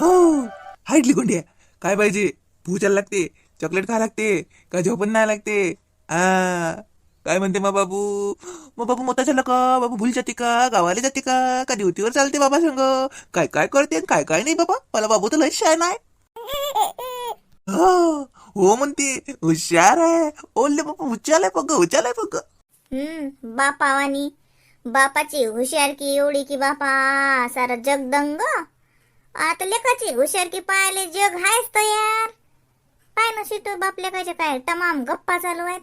हो हाईटली कोंडी. आहे काय पाहिजे भूचायला लागते. चॉकलेट खा लागते. का झोपण नाही लागते. आ काय म्हणते मग बाबू? मग बाबू मोठा झाला का? बाबू भूल जाते का? गावाला जाते का? का ड्युटीवर चालते बाबा संग? काय काय करते आणि काय काय नाही बाबा? मला बाबू तर लय शाय नाही हो हो म्हणते हुशार आहे. ओले बाबा हुशार आहे बघ हुशार आहे बघ. हम्म बापावानी. बापाची हुशारकी एवढी की बापा सारा जग दंग आता लेखाची हुशारकी पाहायला जग हायच तयार. पाय ना शिटू बाप लेखाच्या काय तमाम गप्पा चालू आहेत.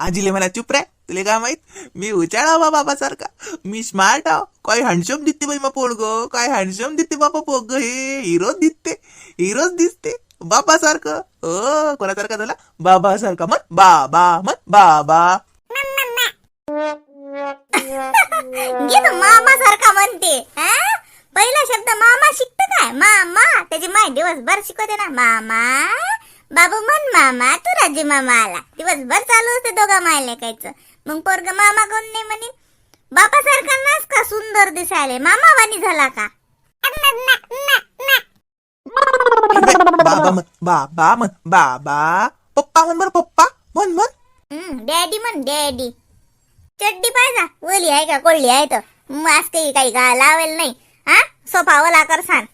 आजीले मला चुप रे तुले काय माहीत? मी हुशार आहो बाबा सारखा मी स्मार्ट आहो. काय हँडसम दिसते बाई मग पोरग? काय हँडसम दिसते बाबा पोरग? हे हिरोच दिसते. हिरोच दिसते. बाबा सारखं अ कोणासारखा झाला? बाबा सारखा मन बाबा मन बाबा. मामा सारखा म्हणते. हा? पहिला शब्द मामा शिकतो काय? मामा. त्याची माय दिवसभर शिकवते ना. मामा बाबू म्हण मामा तू राजू मामा आला. दिवसभर चालू असते दोघा माय लेकायचं मग पोरग मामा कोण नाही म्हणे? बापा सारखा नाच का सुंदर दिसायले. मामा वाणी झाला का? बाबा बाबा बाबा. पप्पा म्हण बरं पप्पा म्हण म्हण. डॅडी म्हण डॅडी. चड्डी पाहिजा. ओली आहे का कोळली आहे तर. मास्क काही का लावेल नाही. हा? सोफा ओला कर सांग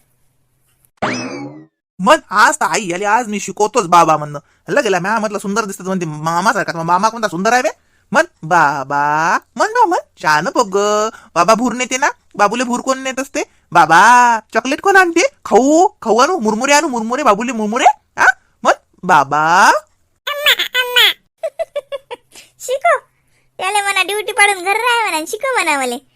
मन आज तर आई आली आज मी शिकवतोच बाबा म्हणणं हल्ला गेला मॅ म्हटलं सुंदर दिसत म्हणते मामा सारखा मामा कोणता सुंदर आहे बे? मन बाबा मन बा मन. छान बघ बाबा भूर नेते ना? बाबूले भूर कोण नेत असते? बाबा चॉकलेट कोण आणते? खाऊ खाऊ आणू मुरमुरे आणू मुरमुरे बाबूले मुरमुरे? हा? मन बाबा. शिको त्याला म्हणा ड्युटी पाडून घर राहा म्हणा शिको म्हणा मले.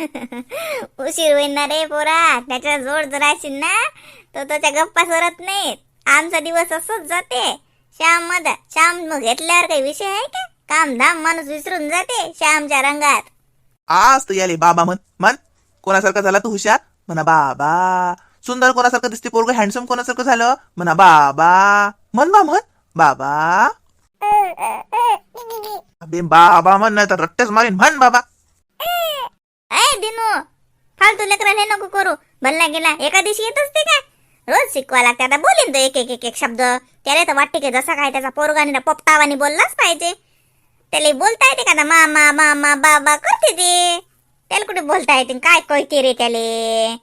उशीर होईन ना रे पोरा. त्याच्या जोड जर असेल ना तो त्याच्या गप्पा सरत नाहीत. आमचा दिवस असंच जाते. श्याममध्ये श्याम मग घेतल्यावर काही विषय आहे का? काम धाम माणूस विसरून जाते श्यामच्या रंगात. आज तर याले बाबा म्हण मन कोणासारखा झाला तू हुशार? म्हणा बाबा. सुंदर कोणासारखं दिसते पोरग हँडसम कोणासारखं झालं? म्हणा बाबा. म्हण बा म्हण. बाबा. अबे बाबा म्हण नाही तर रट्टेच मारीन. म्हण बाबा. ए दिनू फालतू लेकराला हे नको करू. भल्ला गेला. एका दिवशी येत असते का रोज शिकवा लागते. आता बोलीन तो एक एक एक एक शब्द. त्याला तर वाटते की जसा काय त्याचा पोरगाने पोपटावानी बोललाच पाहिजे. त्याला बोलता येते का आता? मामा मामा बाबा करते ते. त्याला कुठे बोलता येते? काय कळते रे त्याले?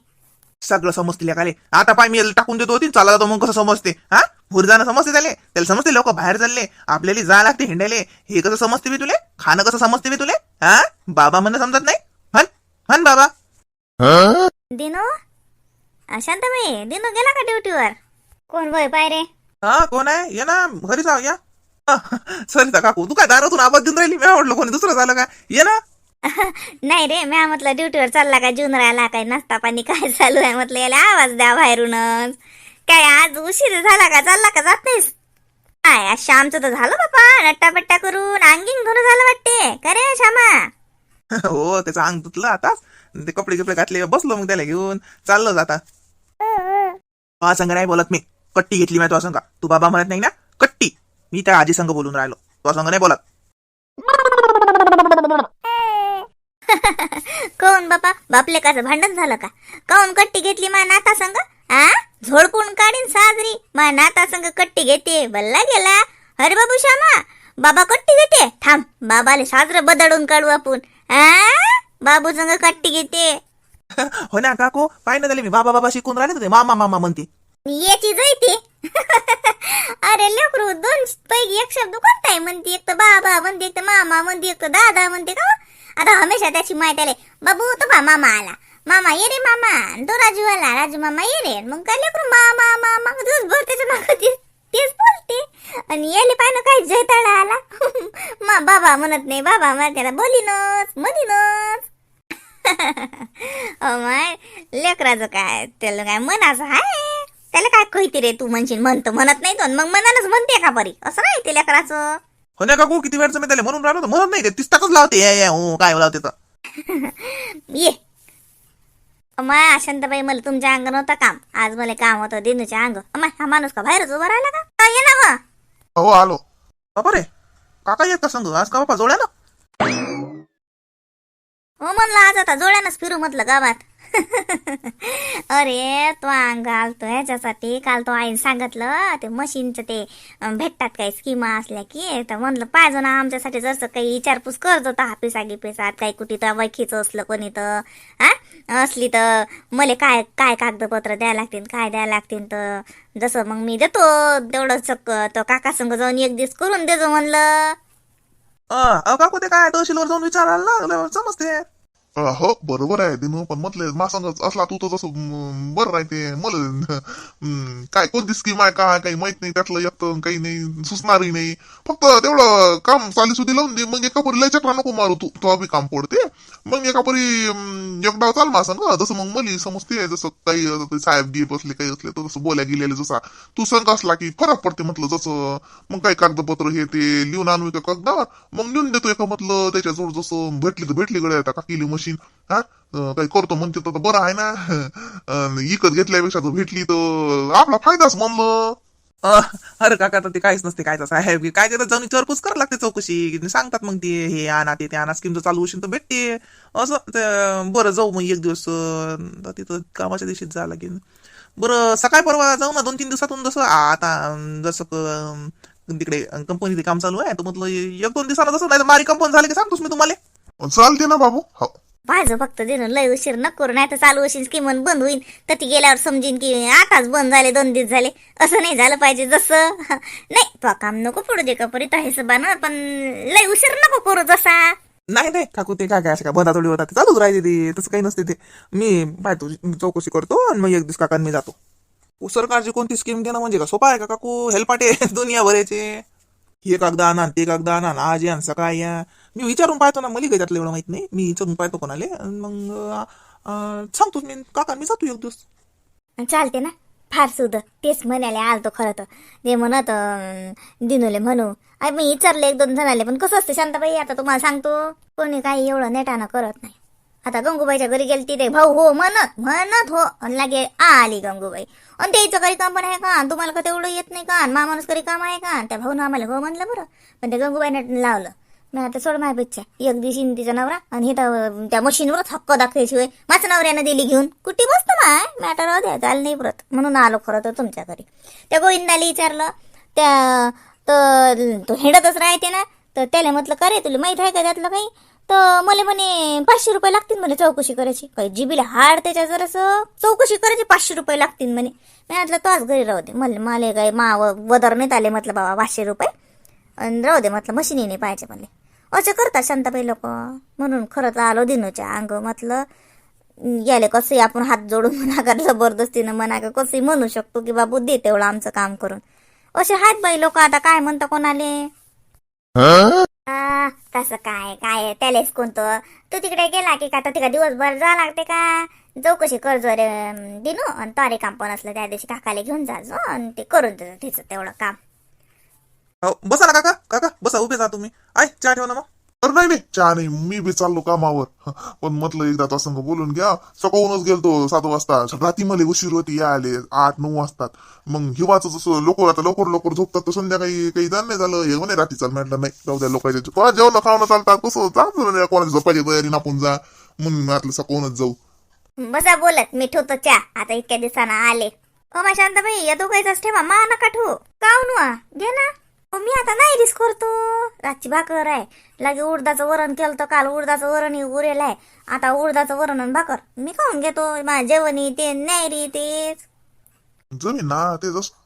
सगळं समजते काले आता पाय मी याला टाकून देतो होती चालला जातो मग कसं समजते? हा? भूर समजते त्याले? त्याला समजते लोक बाहेर चालले. आपल्याला जा लागते हिंडायले. हे कसं समजते मी तुले? खाणं कसं समजते मी तुले? हा? बाबा म्हणणं समजत नाही? म्हण बाबा. दिनू? शांताबाई दिनू गेला का ड्युटीवर? कोण बोय पाय रे? हा कोण आहे? ये ना घरी जाऊ या. सरिता काकू तू काय दारातून आवाज देऊन राहिली? मी आवडलं कोणी दुसरं झालं का? ये ना. नाही रे म्या म्हटलं ड्युटीवर चालला का? जून राहिला काय नाश्ता पाणी काय चालू आहे? म्हटलं याला आवाज द्या बाहेरूनच. काय आज उशीर झाला का? चालला का? जात नाहीस? काय आज श्यामचं तर झालं बापा नट्टापट्टा करून. अंगिंग धरून झालं वाटते. का रे श्यामा. हो त्याचं अंग धुतलं आता. ते कपडे कपडे घातले बसलो मग त्याला घेऊन. चाललो जाता हा संघ नाही बोलत मी. कट्टी घेतली मी तो संघ तू बाबा म्हणत नाही ना? कट्टी. मी त्या आजी संघ बोलून राहिलो. तो संग नाही बोलत. कोण बापा? बापले कसं भांडण झालं का? काऊन कट्टी घेतली मा नाता संघ आ? झोडपून काढीन साजरी. मा नाता संघ कट्टी घेते. बल्ला गेला. अरे बाबू श्यामा बाबा कट्टी घेते. थांब. बाबाले साजरं बदडून काढू आपण. बाबू संग कट्टी घेते हो ना काकू पाय ना झाले मी बाबा बाबा शिकून राहिले ते मामा मामा म्हणते याची जैते अरे लेकरू दोन पैकी एक शब्द कोणता आहे म्हणते एक तर बाबा म्हणते एक तर मामा म्हणते एक तर दादा म्हणते का आता हमेशा त्याची माहिती आले बाबू तो बा मामा आला मामा ये रे मामा आणि तो राजू आला राजू मामा ये रे मग काय लेकरू मामा मामा दिवसभर त्याच्या मागं तेच बोलते आणि याले पाहिलं काय जैताळा आला मा बाबा म्हणत नाही बाबा म्हणत त्याला बोलीनच अ माय लेकराचं काय त्याला काय मनाचं आहे त्याला काय कळते रे तू म्हणशील म्हणतो म्हणत नाही तो मग मनानच म्हणते का परी? असं नाही ते लेकराचं. हो ना काकू किती वेळचं मी त्याला म्हणून राहिलो तर म्हणत नाही ते तिसतातच लावते या, या, हो काय लावते तर. ये. अमाय शांताबाई मला तुमच्या अंग नव्हतं काम. आज मला काम होतं दिनूच्या अंग. अमाय हा माणूस का बाहेरच उभा राहिला का? अ, ये ना ग हो आलो. बापा रे काका येत का संग? आज का बापा जोड्या ना? हो म्हणलं आज आता जोड्यानंच फिरू म्हटलं गावात. अरे तो अंग आलतो ह्याच्यासाठी काल तो आईने सांगितलं ते मशीनचं ते भेटतात काही स्कीमा असल्या की तर म्हणलं पाहिजे ना आमच्यासाठी जसं काही विचारपूस करतो तर हापिसा गिपिसात काही कुठे तर वैखीचं असलं कोणी तर हा? असली तर मला काय काय कागदपत्र द्यायला लागतील काय द्यायला लागतील तर जसं मग मी देतो तेवढंच तो काका संग जाऊन एक दिवस करून देतो म्हणलं. अं, काकू ते काय तहसीलवर जाऊन विचारायला लागलं समजते. हो बरोबर आहे. दिनू पण म्हटलं मासं असला तू तर जसं म, बरं राहते मला काय कोणती स्कीम आहे काय काही माहीत नाही त्यातलं येत काही नाही सुचणारही नाही. फक्त तेवढं काम चाली सुधी लावून दे मग एका परी लय चक्रा नको मारू तू. तो बी काम पडते मग एका परी एकदा चाल मा जसं मग मली समजते जसं काही साहेब डी बसले काही असले तर तसं बोल्या गेलेले जसा. तू संघ असला की फरक पडते म्हटलं जसं. मग काही कागदपत्र हे ते लिहून आणू एका कागदावर. मग लिहून देतो एका म्हटलं त्याच्याजवळ जसं भेटली तर भेटली गड्या आता काकीली मशीन हा? काही करतो म्हणते तर बरं आहे ना. अं, विकत घेतल्यापेक्षा तर भेटली तर आपला फायदाच म्हणलं. अरे काका तर ते काहीच नसते काय तसं आहे. काय त्याला जाऊन विचारपूस करावं लागते चौकशी. सांगतात मग ते हे आणा ते ते आणा. स्कीमचं चालू होशील तर भेटते. असं ते बरं जाऊ मग एक दिवस. तिथं कामाच्या दिवशीच जा लागेल. बरं सकाळी परवा जाऊ ना दोन तीन दिवसातून जसं आता जसं तिकडे कंपनीत काम चालू आहे तर म्हटलं एक दोन दिवसानं जसं नाही मारी कंपनी झाली की सांगतोस मी तुम्हाला. चालते ना बाबू. हो. पाहिजे फक्त देणं लय उशीर नको करू नाही तर चालू असेल की मन बंद होईल तर ती गेल्यावर समजीन की आताच बंद झाले दोन दिवस झाले. असं नाही झालं पाहिजे जसं. नाही तो काम नको पडू दे का परी सबान पण लय उशीर नको करू जसा. नाही नाही काकू ते काय काय असं का बंदा थोडी होता ते चालूच राहते ते तसं काही नसते ते. मी पाहतो चौकशी करतो आणि मग एक दिवस काका मी जातो. सरकारची कोणती स्कीम घेणं म्हणजे का? सोपा आहे का काकू? हेल्पाटे दुनिया भरायचे हे कागदा आणा ते कागदा आणा आज या सकाळी या. मी विचारून पाहतो ना मला काही त्यातलं एवढं माहीत नाही. मी विचारून पाहतो कोणाले. मग सांगतोच सांगतो मी. काका मी जातो एक दिवस. चालते ना. फार सुद तेच म्हणाले आलतो खरं तर. ते म्हणत दिनोले म्हणू. अरे मी विचारले एक दोन जणाले. पण कसं असते शांताबाई आता तुम्हाला सांगतो. कोणी काही एवढं नेटानं करत नाही. आता गंगूबाईच्या घरी गेली तिथे भाऊ हो म्हणत म्हणत हो लागे आली गंगूबाई. आणि त्याचं काही काम पण आहे का? आणि तुम्हाला का तेवढं येत नाही का? आणि काही काम आहे का? त्या भाऊनं आम्हाला हो म्हणलं बरं. पण त्या गंगूबाईने लावलं. मी आता सोड माझ्या पेक्षा एक दिवशी तिचा नवरा आणि हे तर त्या मशीनवरच हक्क दाखवायशिवाय माझ्या नवऱ्यानं दिली घेऊन. कुठे बसतो माय. मॅटर राहू द्या चाल नाही परत. म्हणून आलो खरं तर तुमच्या घरी. त्या गोविंदाला विचारलं त्या तर तो हिंडतच राहते ना. तर त्याला म्हटलं करे तुला माहीत आहे का त्यातलं काही? तर मला म्हणे पाचशे रुपये लागतील म्हणे चौकशी करायची. काही जिबीला हाड त्याच्या जरासं. चौकशी करायची पाचशे रुपये लागतील म्हणे. मी म्हटलं तोच घरी राहू दे. मला मला काय मा वदर नाही आले म्हटलं बाबा पाचशे रुपये. आणि राहू दे म्हटलं मशीनी नाही पाहिजे म्हणले. असे करतात शांताबाई लोक. म्हणून खरं तर आलो दिनूच्या अंग म्हटलं याले कसंही आपण हात जोडून म्हणा का जबरदस्तीनं म्हणा का कसंही म्हणू शकतो की बाबू दे तेवढं आमचं काम करून. असे आहेत बाई लोक आता काय म्हणता कोणाले? तसं काय काय त्यालेच कोणतं? तू तिकडे गेला की का? तर तिकडे दिवसभर जा लागते का? चौकशी करजो रे दिनो दिनू. आणि तारे काम पण असलं त्या दिवशी काकाला घेऊन जाजो आणि ते करून देतो तिचं तेवढं काम. हो बसा ना काका काका बसा उभे जा तुम्ही. आय चहा ठेवा ना मग. तर नाही नाही. चहा नाही. मी बी चाललो कामावर. पण म्हटलं एकदा त्या संघ बोलून घ्या. सकाळूनच गेलतो सात वाजता. रात्री मला उशीर होती या आले आठ नऊ वाजतात. मग हिवाचं जसं लोक आता लवकर लवकर झोपतात. तर संध्याकाळी काही जाण नाही झालं. हे म्हणे रात्री चाल म्हटलं नाही. जाऊ द्या लोकांच्या कोणा जेवण खावणं चालतात कसं? चालतं कोणाची झोपायची तयारी नापून जा. म्हणून मी म्हटलं सकाळूनच जाऊ. बसा बोलत. मी ठेवतो चहा. आता इतक्या दिवसानं आले. ओ मा शांताबाई या दोघांचाच ठेवा. मा नका ठेवू. काऊन वा? घे ना. मी आता नाही रिस्क करतो रातची भाकर आहे. लागे उडदाचं वरण केलं तर काल उडदाचं वरण उरेल आहे. आता उडदाचं वरण आणि भाकर मी खाऊन घेतो. माझ्या जेवणी ते नाही तेच. जमीन ना ते जसं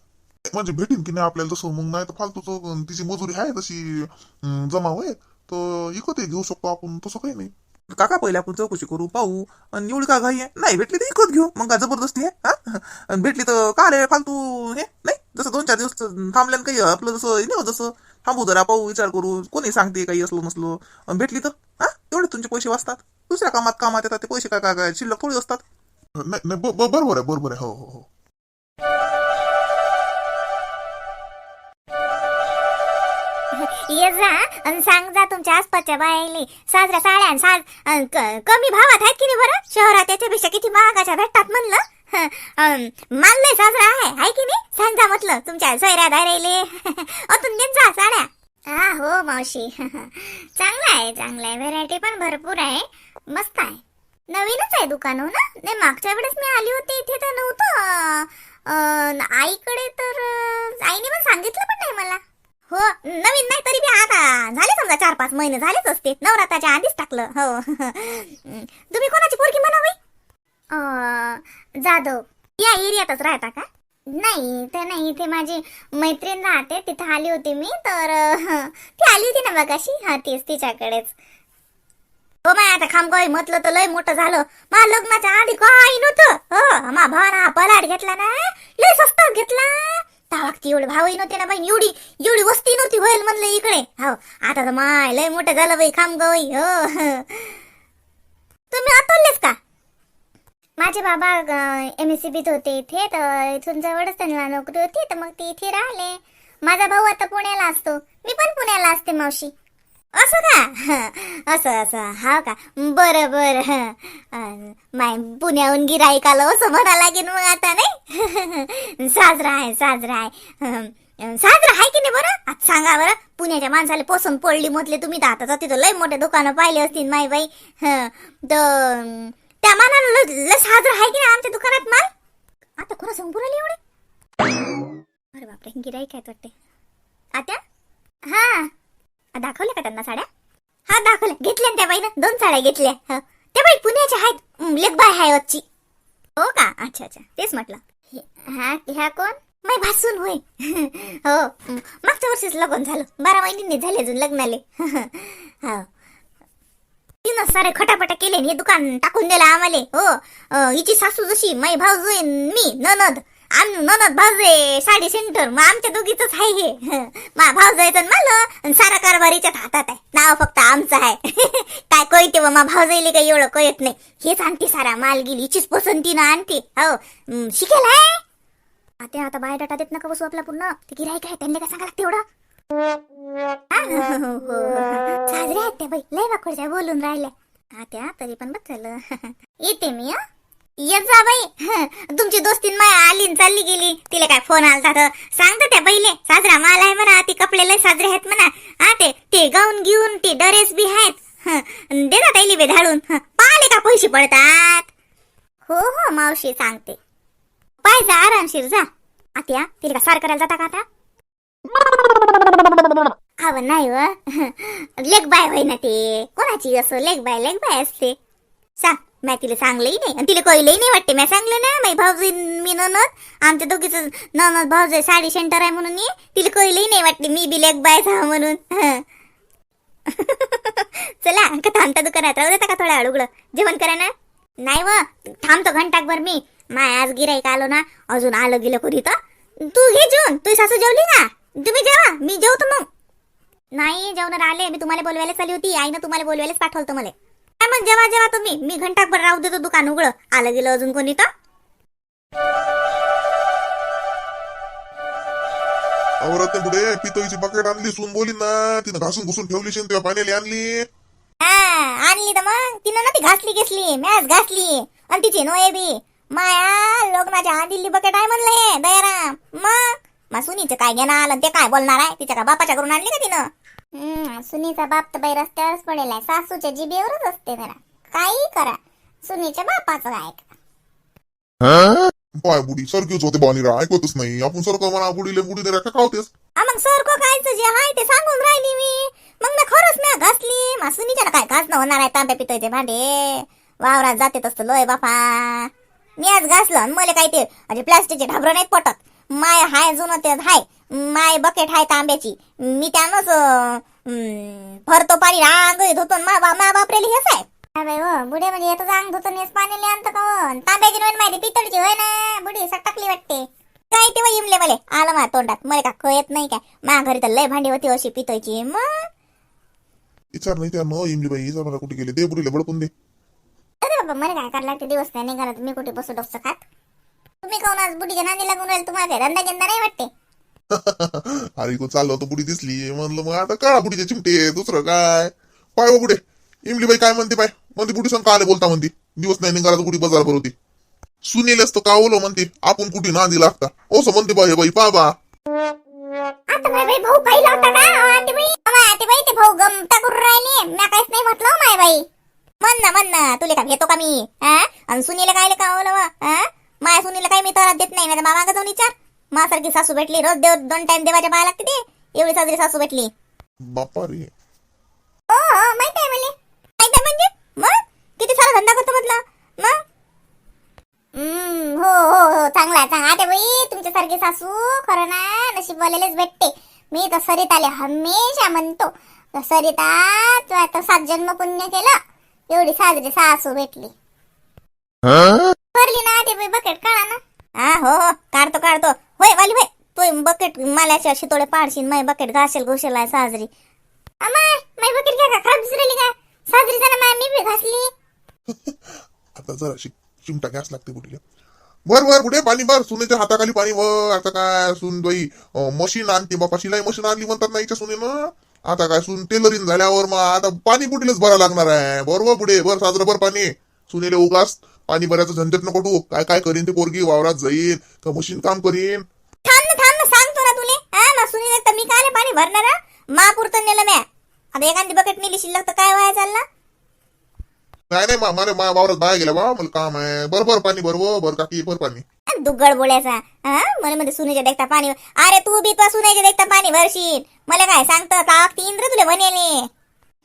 म्हणजे भेटीन की नाही आपल्याला तसं मग नाही तर फालतूच तिची मजुरी आहे तशी अं, जमा होय तर इकतही घेऊ शकतो आपण तसं काही नाही. काका पहिले आपण चौकशी करू पाहू. आणि एवढी का घाई आहे? नाही भेटली तर इकत घेऊ. मग काय जबरदस्ती आहे? हा? आणि भेटली तर का रे फालतू हे? नाही? जसं दोन चार दिवस थांबल्यानं काही आपलं जसं नाही होत जसं थांबू जरा पाहू विचार करू कोणी सांगते काही असलो नसलो. भेटली तर? हा? तेवढे तुमचे पैसे वाचतात? दुसऱ्या कामात कामात येतात ते पैसे काय काय काय शिल्लक थोडी असतात? नाही नाही बरोबर आहे बरोबर आहे हो हो हो. ये जा आणि सांग जा तुमच्या आसपासच्या बायाले. साजऱ्या साड्या आणि साज कमी भावात आहेत की नाही बरं? शहरात याच्यापेक्षा किती महागाच्या भेटतात म्हणलं? हं, सासरा माल साजरा आहे? आहे की नाही? सांगा जा म्हटलं तुमच्या सोयऱ्या धारायले अतून देत जा साड्या. हा हो मावशी. चांगला आहे चांगला आहे व्हेरायटी पण भरपूर आहे. मस्त आहे. नवीनच आहे दुकान हो ना? नाही मागच्या वेळेस मी आली होती इथे तर नव्हतं. आईकडे तर आईने पण सांगितलं पण नाही मला. हो नवीन नाही तरी बी आता झाले समजा चार पाच महिने झालेच असते. नवरात्राच्या आधीच टाकलं. हो. तुम्ही कोणाची पोरगी म्हणावी जाधव. या एरियातच राहता का? नाही ते नाही. इथे माझी मैत्रीण राहते. तिथं आली होती मी तर ती आली होती ना बघाशी हा तीच तिच्याकडेच. हो माय आता खामगावी म्हटलं तर लय मोठं झालं. मा लग्नाच्या आधी काही नव्हतं. हो मा भावानं हा पलाट घेतला ना? लय स्वस्त घेतला. तावागती एवढे भावही नव्हते ना बाई. एवढी एवढी वस्ती नव्हती होईल म्हणलं इकडे. हो आता तर माय लय मोठं झालं बाई खामगावी हो. तुम्ही आतोलेस का? माझे बाबा एम एस सी बीत होते इथे तर इथून जवळच त्यांना नोकरी होती तर मग ते इथे राहिले. माझा भाऊ आता पुण्याला असतो. मी पण पुण्याला असते मावशी. असं का? असं असं. हा का? बरं बरं. माय पुण्याहून गिराईक आलं असं म्हणा लागेल मग आता नाही? साजरा आहे साजरा आहे. साजरा आहे की नाही बरं? आता सांगा बरं. पुण्याच्या माणसाला पोसून पडली म्हटले तुम्ही तर आता तिथं लय मोठे दुकानं पाहिले असतील माय बाई. तर त्या मानानं लस हाजर आहे की नाही आमच्या दुकानात माल? आता कोणा सांगू राहिले एवढे? अरे बापरे गिराई आहेत वाटते. आता हा. आ, दाखवल्या का त्यांना साड्या? हा दाखवल्या. घेतल्या त्या बाईनं. दोन साड्या घेतल्या. त्या बाई पुण्याच्या आहेत. हं, लेकबाई आहे वच्ची हो का? अच्छा अच्छा. तेच म्हटलं. हे- हा ह्या कोण? मै भासून होय. हो. मागच्या वर्षीच लग्न झालं. बारा महिन्यांनी झाले अजून लग्नाले. हो. तिनं सारे खटापटा केले हे दुकान टाकून दिलं आम्हाला. हो हिची सासू जशी माई भाऊजू मी ननद. आम ननद भाऊजे साडी सेंटर. मग आमच्या दोघीच आहे हे. मा भाऊ जायचं मला. सारा कारभारीच्याच हातात आहे. नाव फक्त आमचं आहे. काय कळते व मा भाऊ जायले काही एवढं कळत नाही. हेच आणते सारा माल गेली. हिचीच पसंतीनं आणते. हो शिकेल आहे? आता आता बायोडाटा देत नका बसू आपला पूर्ण. ते गिरायक आहे त्यांना काय सांगा लागते एवढं? हो, हो. साजऱ्या आहेत बाई लय वाकडच्या बोलून राहिल्या आत्या तरी पण बस झालं येते मी येत जा बाई. तुमची दोस्तीन माय आली चालली गेली. तिला काय फोन आलता तर सांगता त्या पहिले साजरा माल आहे म्हणा ती कपडे लय साजरे आहेत म्हणा. हा ते ते गाऊन घेऊन ते ड्रेस बी आहेत. दे ना ताईली बे धाडून. पाहिले का पैसे पडतात. हो हो मावशी सांगते. पाय जा आरामशीर जा. आत्या तिला का सार करायला जाता का आता? नाही व. लेग बाय होय ना ते. कोणाची असो लेग बाय लेग बाय असते? सांग. मॅ तिला सांगलंही नाही. आणि तिला कळलंही नाही वाटते. मॅ सांगलं ना माझी भाऊजी मी ननद आमच्या दोघीच ननद भाऊजी साडी सेंटर आहे म्हणून तिला कळलंही नाही वाटते. मी बी लेग बाय जा म्हणून. चला का थांबता दुकानात राहू देता का थोडा अडुगडं जेवण करा ना? नाही व. थांबतो घंटाकभर मी. माय आज गिराईक आलो ना. अजून आलं गेलं कधी तर तू घे जेवण. तुझी सासू जेवली ना? तुम्ही जेवा. मी जेवतो मग. नाही जेवणार आले मी तुम्हाला बोलवायलाच आली होती. आईनं तुम्हाला बोलवायलाच पाठवलं मला. काय मग जेव्हा जेव्हा तुम्ही. मी घंटाभर राहू देतो दुकान उघडं. आलं गेलं अजून कोणी तर? औरत पुढे पितळीची बकेट आणली सून बोली ना. तिनं घासून घुसून ठेवली शेन तेव्हा पाण्याला आणली. आणली तर मग. तिनं ना ती घासली. घेसली मॅच घासली. आणि तिची नोये बी माया लग्नाच्या आधीली बकेट आहे म्हणलं. हे दयाराम. मग? मा सुनीचं काय घेणं आलं ते काय बोलणार आहे? तिच्या का बापाच्या घरून आणली का तिनं? हम्म सुनीचा बाप तर बाई रस्त्यावरच पडेल आहे. सासूच्या जिबेवरच असते जरा. काही करा. सुनीच्या बापाचं काय पाय बुडी सरकीच होते बानीरा ऐकतच नाही. आपण सरक म्हणा बुडीले बुडीले रेखा खावतेस? आ मग सर को कायचं जे आहे ते सांगून राहिली मी. मग मी खरंच मी घासली. मा सुनीच्या काय घासणं होणार आहे तांब्या पितळचे भांडे? वावरात जाते तसं लोय बापा. मी आज घासलं आणि मला काही ते म्हणजे प्लास्टिकचे ढाबरं नाहीत पटत. माय हाय जुनं ते हाय. माय बकेट हाय तांब्याची. मी त्यानंच भरतो पाणी रांग धुतो मा बा मा बापरेली हेच आहे अरे हो बुडे म्हणजे येतो अंग धुतो नेस पाणी आणतं का हो? तांब्याची नवीन माहिती पितळची होय ना? बुडी सटकली वाटते. काय तेव्हा इमले मले? आलं माझ्या तोंडात. मला का कळत नाही काय? माझ्या घरी तर लय भांडी होती अशी पितळची. मग विचार नाही त्यानं इमली बाई विचार मला कुठे गेले? दे बुडीले बडकून दे. अरे बाबा मला काय करायला लागते? दिवस काय निघाला तुम्ही कुठे बसू डोसं खात? तुम्ही काऊन आज बुडीच्या नांदी लागून राहील? तुम्हाला काय धंदा गिंदा नाही वाटते? अरे इकडून चाललो होतो बुडी दिसली. म्हणलं मग आता काळा बुडीचे चिमटे दुसरं काय? पाय हो बुडे इमली बाई काय म्हणते पाय? म्हणते बुडी संग आले बोलता म्हणते. दिवस नाही निघाला तर बुडी बाजार भरवती. सुनील असतो का ओलो म्हणते आपण कुठे नांदी लागता? असं म्हणते बाई बाई पा बा आता भाऊ भाऊ गमता करून राहिले. मी काहीच नाही म्हटलं हो, माय बाई. म्हण ना म्हण ना तुले का घेतो का मी? हा आणि सुनीला काय का हा माया सुनीला काय मी तर देत नाही माझ्या मामा जाऊन विचार. मासारखी सासू भेटली रोज देव दोन टाइम देवाच्या पाया लागते ते. एवढी साजरी सासू भेटली. बापा रे हो हो माहीत आहे मला. माहीत आहे म्हणजे? मग? किती सारा धंदा करतो म्हटलं? मग? हम्म, हो हो हो चांगला आहे, चांगला. आता बाई तुमच्यासारखी सासू खरं ना नशीबवाल्यालाच भेटते. मी तर सरिताले हमेशा म्हणतो. तर सरिता तू आता सात जन्म पुण्य केलं एवढी साजरी सासू भेटली. भरली ना ते बाई बकेट काढा ना. हा हो हो काढतो काढतो. होय वाली होय. तू बकेट माल्याच्या शितोडे पाडशील माय बकेट घासेल घोषेल आहे साजरी. अमाय माय बकेट घ्या का? खराब दिसली का? साजरी झाला माय मी बी घासली. आता जरा शिक चिमटा गॅस लागते कुठे बर बर कुठे? पाणी भर. सुनेच्या हाताखाली पाणी वर आता काय सुन बाई मशीन आणते बापा. शिलाई मशीन आणली म्हणतात ना हिच्या सुनेनं. आता काय सुन टेलरिंग झाल्यावर मग आता पाणी बुटीलच भरा लागणार आहे. बरोबर पुढे. बर साजरं भर पाणी. सुनेले उगास पाणी भरायचं झंझट नको तू काय काय करीन ते पोरगी? वावरात जाईन. का मशीन काम करीन. थांब ना थांब ना सांगतो ना तुले हा ना सुनील तर मी काय पाणी भरणार हा? महापुरतं नेलं म्या. आता एखादी बकेट नेली शिल्लक तर काय व्हायला चालला? नाही नाही मा- वावरात बाहेर गेला बा मला काम आहे. बरोबर पाणी भरव बर काकी भर पाणी. दुग्गड बोलायचा हा मला मध्ये सुनीच्या देखता पाणी अरे तू बी तो सुनीच्या देखता पाणी भरशील. मला काय सांगतो ताक तीन रे तुले बनेले.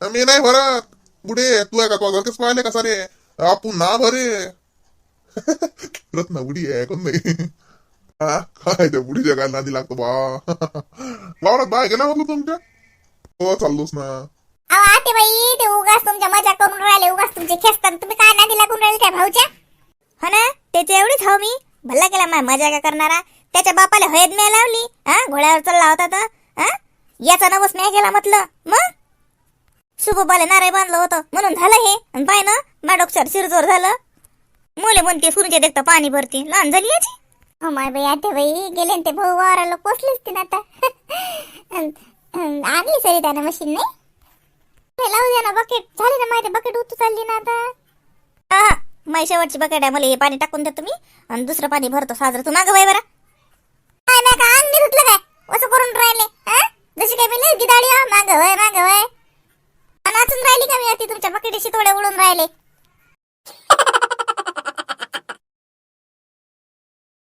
मी नाही भरत. बुडे तू आहे का तू घरकेच पाहिले का सारे? आपण ना भरे रत्ना बुडी आहे कोण नाही हा काय त्या बुडीच्या काय नादी लागतो बा वावरात बाय गेला म्हटलं तुमच्या हो चाललोच ना अहो आते बाई ते उगाच तुमच्या मजा करून राहिले उगाच तुमचे खेचतात तुम्ही काय नादी लागून राहिले त्या भाऊच्या हो ना त्याची एवढीच हो मी भल्ला केला माय मजा का करणारा त्याच्या बापाला हयद नाही लावली हा घोड्यावर चालला होता तर हा याचा नवस नाही केला म्हटलं मग सुबोबाला नारे बांधलं होतं. म्हणून झालं हे. पाय ना माडोक्षर शिरजोर झालं. मुले म्हणते सुनीचे देखता पाणी भरते. लहान झाली याची. हो माय बाई आते बाई गेले ते भाऊ वाराला पोचलेच ते ना आता. आणली सरी त्यानं मशीन नाही? लावू द्या ना बकेट झाली ना माहिती बकेट उतू चालली ना आता. हा मै शेवटची बकेट आहे. मला हे पाणी टाकून देतो मी आणि दुसरं पाणी भरतो साजरं तू. मागं बाई बरं. काय नाही का अंग धुतलं काय? असं करून राहिले जशी काय मी लई गिदाडी माग वय माग वय. नाचून राहिली का मी अति तुमच्या बकेटीशी थोडे उडून राहिले.